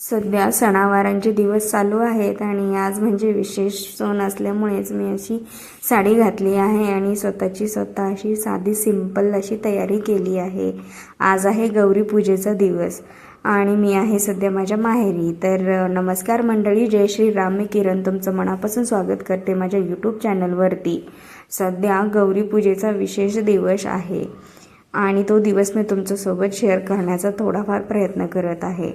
सध्या सणावारांचे दिवस चालू आहेत आणि आज म्हणजे विशेष सण असल्यामुळेच मी अशी साडी घातली आहे आणि स्वतःची स्वतः अशी साधी सिंपल अशी तयारी केली आहे. आज आहे गौरी पूजेचा दिवस आणि मी आहे सध्या माझ्या माहेरी. तर नमस्कार मंडळी जय श्रीराम मी किरण तुमचं मनापासून स्वागत करते माझ्या यूट्यूब चॅनलवरती. सध्या गौरी पूजेचा विशेष दिवस आहे आणि तो दिवस मी तुमच्यासोबत शेअर करण्याचा थोडाफार प्रयत्न करत आहे.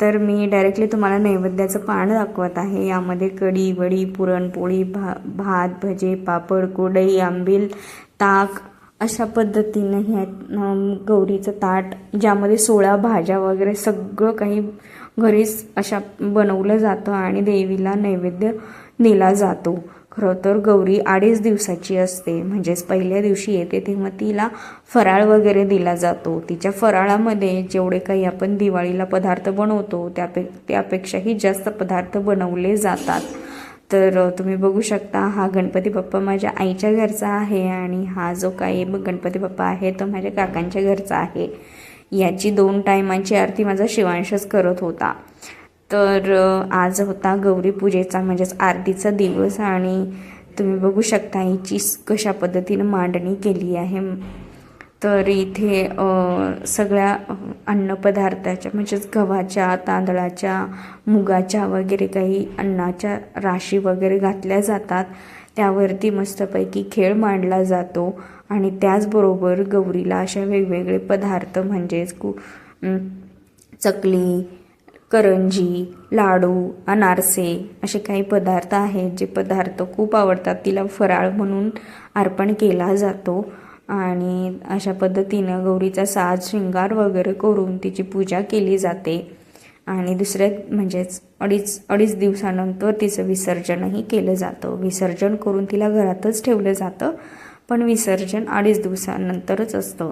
तर मी डायरेक्टली तुम्हाला नैवेद्याचं पान दाखवत आहे. यामध्ये कढी वडी पुरणपोळी भा भात भजे पापड कोडई आंबील ताक अशा पद्धतीनं हे गौरीचं ताट ज्यामध्ये सोळा भाज्या वगैरे सगळं काही घरीच अशा बनवलं जातं आणि देवीला नैवेद्य दिला जातो. खरं तर गौरी अडीच दिवसाची असते. म्हणजेच पहिल्या दिवशी येते तेव्हा तिला फराळ वगैरे दिला जातो. तिच्या फराळामध्ये जेवढे काही आपण दिवाळीला पदार्थ बनवतो त्यापे त्यापेक्षाही जास्त पदार्थ बनवले जातात. तर तुम्ही बघू शकता हा गणपती बाप्पा माझ्या आईच्या घरचा आहे आणि हा जो काही गणपती बाप्पा आहे तो माझ्या काकांच्या घरचा आहे. याची दोन टायमांची आरती माझा शिवांशच करत होता. तर आज होता गौरी पूजेचा म्हणजेच आरतीचा दिवस आणि तुम्ही बघू शकता हिची कशा पद्धतीनं मांडणी केली आहे. तर इथे सगळ्या अन्नपदार्थाच्या म्हणजेच गव्हाच्या तांदळाच्या मुगाच्या वगैरे काही अन्नाच्या राशी वगैरे घातल्या जातात. त्यावरती मस्तपैकी खेळ मांडला जातो आणि त्याचबरोबर गौरीला अशा वेगवेगळे पदार्थ म्हणजेच कु चकली करंजी लाडू अनारसे असे काही पदार्थ आहेत जे पदार्थ खूप आवडतात. तिला फराळ म्हणून अर्पण केला जातो आणि अशा पद्धतीनं गौरीचा साज शृंगार वगैरे करून तिची पूजा केली जाते. आणि दुसऱ्या म्हणजेच अडीच अडीच दिवसानंतर तिचं विसर्जनही केलं जातं. विसर्जन करून तिला घरातच ठेवलं जातं पण विसर्जन अडीच दिवसानंतरच असतं.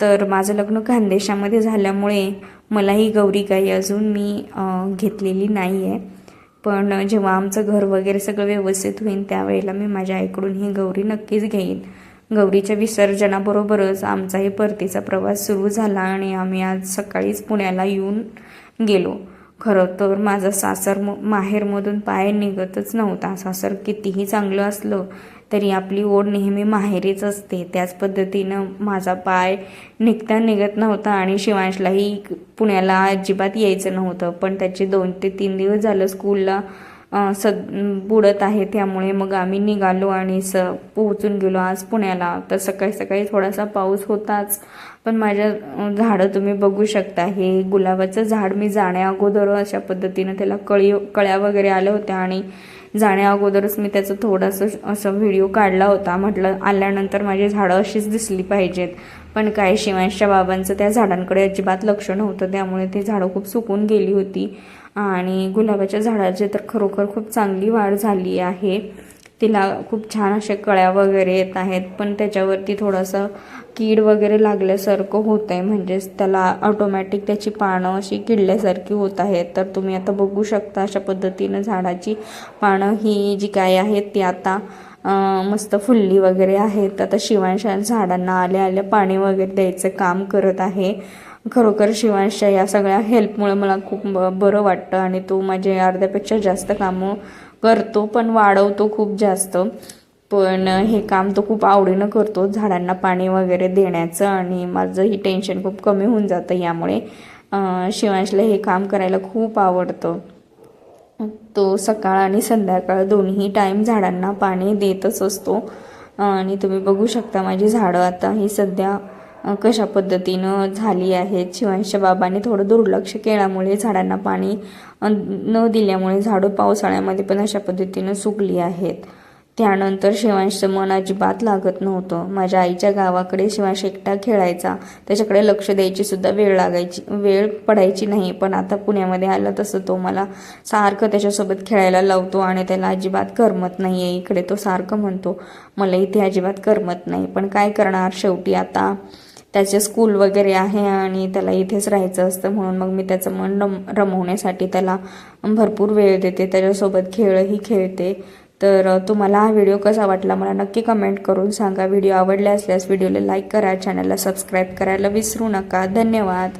तर माझं लग्न खानदेशामध्ये झाल्यामुळे मला ही गौरी गाई अजून मी घेतलेली नाही आहे पण जेव्हा आमचं घर वगैरे सगळं व्यवस्थित होईल त्यावेळेला मी माझ्या आईकडून ही गौरी नक्कीच घेईन. गौरीच्या विसर्जनाबरोबरच आमचाही परतीचा प्रवास सुरू झाला आणि आम्ही आज सकाळीच पुण्याला येऊन गेलो. खरं तर माझा सासर म माहेरमधून पाय निघतच नव्हता. सासर कितीही चांगलं असलं तरी आपली ओढ नेहमी माहेरीच असते. त्याच पद्धतीनं माझा पाय निघता निघत नव्हता आणि शिवांशलाही पुण्याला अजिबात यायचं नव्हतं. पण त्याचे दोन ते तीन दिवस झालं स्कूलला सद बुडत आहे. त्यामुळे मग आम्ही निघालो आणि स पोहोचून गेलो आज पुण्याला. तर सकाळी सकाळी थोडासा पाऊस होताच. पण माझ्या झाडं तुम्ही बघू शकता. हे गुलाबाचं झाड मी जाण्या अगोदर अशा पद्धतीनं त्याला कळी कळ्या वगैरे आल्या होत्या आणि जाण्या अगोदरच मी त्याचं थोडंसं असं व्हिडिओ काढला होता. म्हटलं आल्यानंतर माझी झाडं अशीच दिसली पाहिजेत. पण काय शिवांशच्या बाबांचं त्या झाडांकडे अजिबात लक्ष नव्हतं. त्यामुळे ती झाडं खूप सुकून गेली होती. आणि गुलाबाच्या झाडाची तर खरोखर खूप चांगली वाढ झाली आहे. तिला खूप छान अशा कळ्या वगैरे येत आहेत पण त्याच्यावरती थोडंसं कीड वगैरे लागल्यासारखं होत आहे म्हणजेच त्याला ऑटोमॅटिक त्याची पानं अशी किडल्यासारखी होत आहेत. तर तुम्ही आता बघू शकता अशा पद्धतीनं झाडाची पानं ही जी काय आहेत ती आता मस्त फुल्ली वगैरे आहेत. आता शिवांशा झाडांना आल्या आल्या पाणी वगैरे द्यायचं काम करत आहे. खरोखर शिवांशा या सगळ्या हेल्पमुळे मला खूप बरं वाटतं आणि तो माझे अर्ध्यापेक्षा जास्त कामं करतो पण वाढवतो खूप जास्त. पण हे काम तो खूप आवडीनं करतो झाडांना पाणी वगैरे देण्याचं आणि माझं ही टेन्शन खूप कमी होऊन जातं यामुळे. शिवांशला हे काम करायला खूप आवडतं. तो सकाळ आणि संध्याकाळ दोन्ही टाईम झाडांना पाणी देतच असतो. आणि तुम्ही बघू शकता माझी झाडं आता ही सध्या कशा पद्धतीनं झाली आहेत शिवांशच्या बाबांनी थोडं दुर्लक्ष केल्यामुळे झाडांना पाणी न दिल्यामुळे झाडं पावसाळ्यामध्ये पण अशा पद्धतीनं सुकली आहेत. त्यानंतर शिवांशचं मन अजिबात लागत नव्हतं. माझ्या आईच्या गावाकडे शिवांश एकटा खेळायचा. त्याच्याकडे लक्ष द्यायची सुद्धा वेळ लागायची वेळ पडायची नाही. पण आता पुण्यामध्ये आलं तसं तो मला सारखं त्याच्यासोबत खेळायला लावतो आणि त्याला अजिबात करमत नाही आहे इकडे तो सारखं म्हणतो मला इथे अजिबात करमत नाही. पण काय करणार? शेवटी आता त्याचे स्कूल वगैरे आहे आणि त्याला इथेच राहायचं असतं म्हणून मग मी त्याचं मन रम रमवण्यासाठी त्याला भरपूर वेळ देते. त्याच्यासोबत खेळही खेळते. तर तुम्हाला हा व्हिडिओ कसा वाटला मला नक्की कमेंट करून सांगा. व्हिडिओ आवडला असल्यास व्हिडिओला लाईक करा. चॅनलला सबस्क्राईब करायला विसरू नका. धन्यवाद.